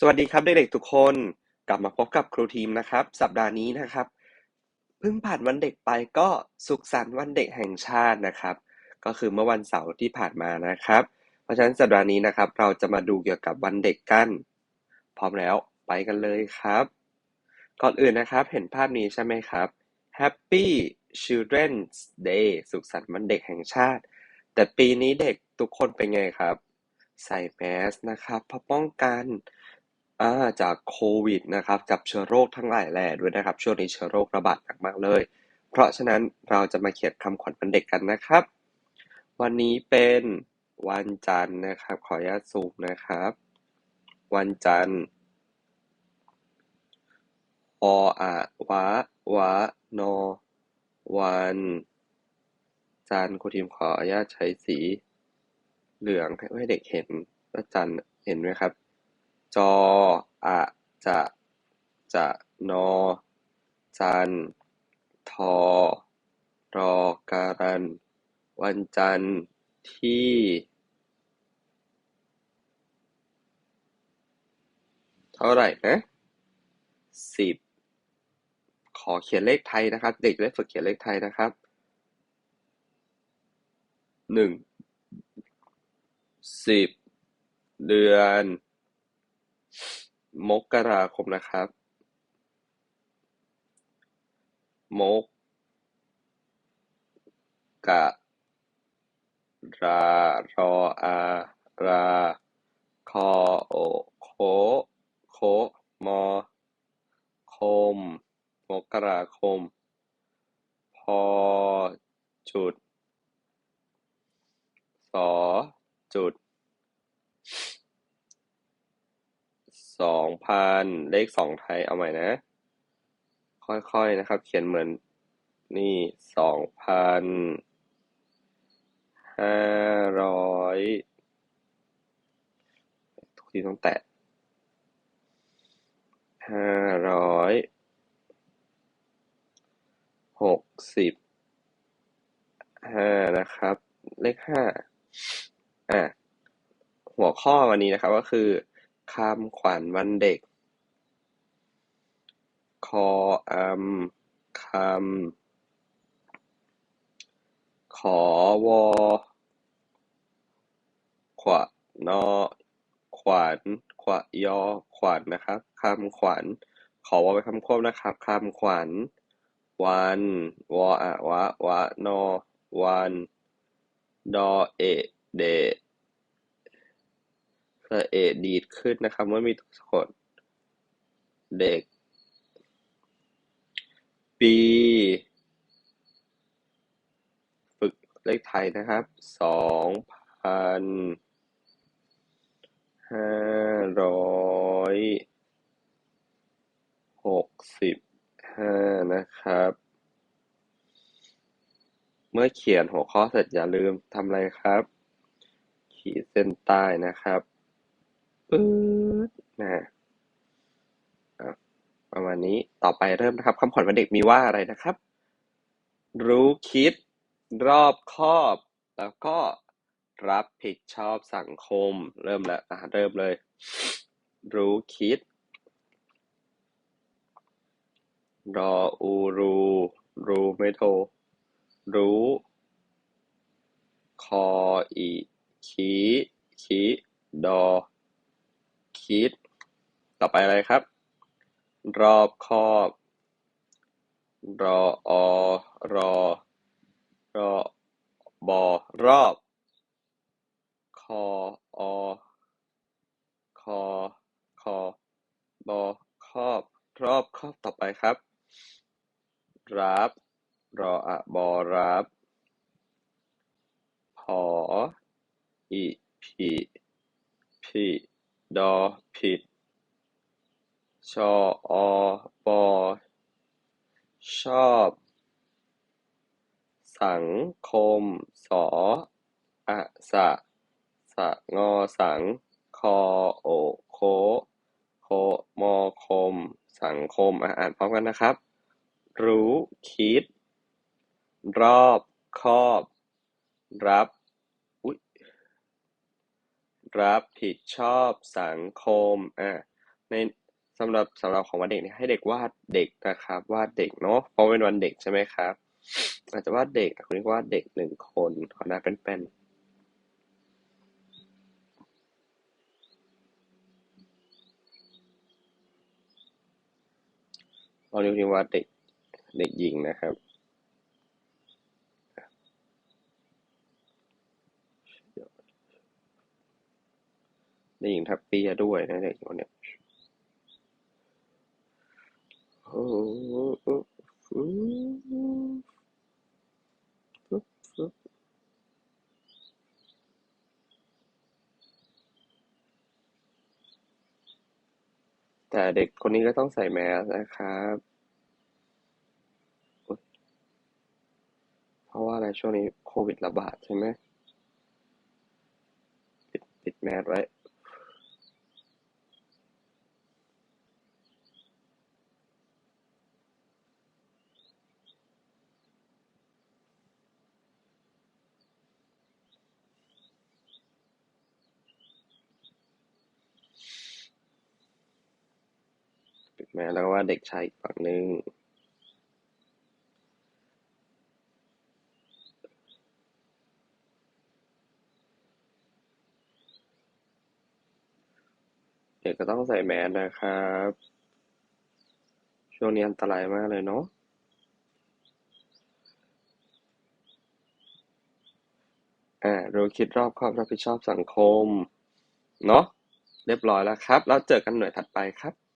สวัสดีครับเด็กๆทุกคนกลับมาพบกับครูทีมนะครับ สัปดาห์นี้นะครับ เพิ่งผ่านวันเด็กไปก็สุขสันต์วันเด็กแห่งชาตินะครับ ก็คือเมื่อวันเสาร์ที่ผ่านมานะครับ เพราะฉะนั้นสัปดาห์นี้นะครับ เราจะมาดูเกี่ยวกับวันเด็กกัน พร้อมแล้วไปกันเลยครับ ก่อนอื่นนะครับเห็นภาพนี้ใช่ไหมครับ Happy Children's Day สุขสันต์วันเด็กแห่งชาติ แต่ปีนี้เด็กทุกคนเป็นไงครับ ใส่แมสนะครับเพื่อป้องกัน อา จากโควิดนะครับ กับเชื้อโรคทั้งหลายแหล่ด้วยนะครับ ช่วงนี้เชื้อโรคระบาดหนักมากเลย เพราะฉะนั้นเราจะมาเขียนคำขวัญวันเด็กกันนะครับ วันนี้เป็นวันจันทร์นะครับ ขออนุญาตซูมนะครับ วันจันทร์ออะวะ วะ นอ วันจันทร์ครูทีมขออนุญาตใช้สี เหลืองให้เด็กเห็นว่าจันทร์เห็นไหมครับ จออะจะจะนอ จัน ทอ รอการัน วันจันทร์ที่เท่าไหร่นะสิบขอเขียนเลขไทยนะครับ เด็กได้ฝึกเขียนเลขไทยนะครับหนึ่งสิบเดือน มกราคมนะครับมกกะรารออาราคอโอโคโคมอคม มกราคม พอจุด สอจุด ส องพันเลขสองไทยเอาใหม่นะ ค่อยๆนะครับ เขียนเหมือนนี่สองพันห้าร้อยทุกทีต้องแตะห้าร้อยหกสิบห้านะครับ เลขห้าอะหัวข้อวันนี้นะครับก็คือ คำขวัญวันเด็ก คออัมคำ ขอวอ ขวะนอ ขวัญ ขวะยอ ขวัญนะครับ คำขวัญ ขอวอไปคำควบนะครับ คำขวัญ วัน วออะวะ วะนอ วัน ดอ เอ เด สระเอดีดขึ้นนะครับ เมื่อมีตัวสะกด เด็ก ปี ฝึกเลขไทยนะครับ สองพันห้าร้อยหกสิบห้านะครับ เมื่อเขียนหัวข้อเสร็จอย่าลืมทำอะไรครับ ขีดเส้นใต้นะครับ ปื๊ดนะอะประมาณนี้ต่อไปเริ่มนะครับคำขวัญวันเด็กมีว่าอะไรนะครับ รู้คิด รอบคอบ แล้วก็รับผิดชอบสังคม เริ่มแล้วอะเริ่มเลย รู้คิด รออูรูรูไม่โทรรู้ คออีขีขีดอ คิด ต่อไปอะไรครับ รอบคอบ รออรอรอบอรอบ คออคอคอบอครอบรอบครอบต่อไปครับ รับ รออะบอรับผออีผิผิ ดอ ผิด ชออบอชอบ สังคม สออะสะ สะงอสัง คอ โอ โค โค มอคม สังคม อ่านพร้อมกันนะครับ รู้ คิด รอบคอบ รับ รับผิดชอบสังคมอะในสำหรับสำหรับของวันเด็กเนี่ยให้เด็กวาดเด็กนะครับ วาดเด็กเนาะเพราะเป็นวันเด็กใช่ไหมครับ อาจจะวาดเด็กคุณเรียกว่าเด็กหนึ่งคนขอหน้าเป็นๆเราเรียกว่าเด็กเด็กหญิงนะครับ เด็ก หญิงทับเปียด้วยนะเด็กคนเนี้ยโอ้แต่เด็กคนนี้ก็ต้องใส่แมสนะครับเพราะว่าอะไรช่วงนี้โควิดระบาดใช่ไหมปิดปิดแมสไว้ แมแล้วก็ว่าเด็กชายอีกฝั่งหนึ่งเด็กก็ต้องใส่แมสนะครับ ช่วงนี้อันตรายมากเลยเนาะอ่าเรู้คิดรอบครอบรับผิดชอบสังคม เนาะเรียบร้อยแล้วครับ แล้วเจอกันหน่วยถัดไปครับ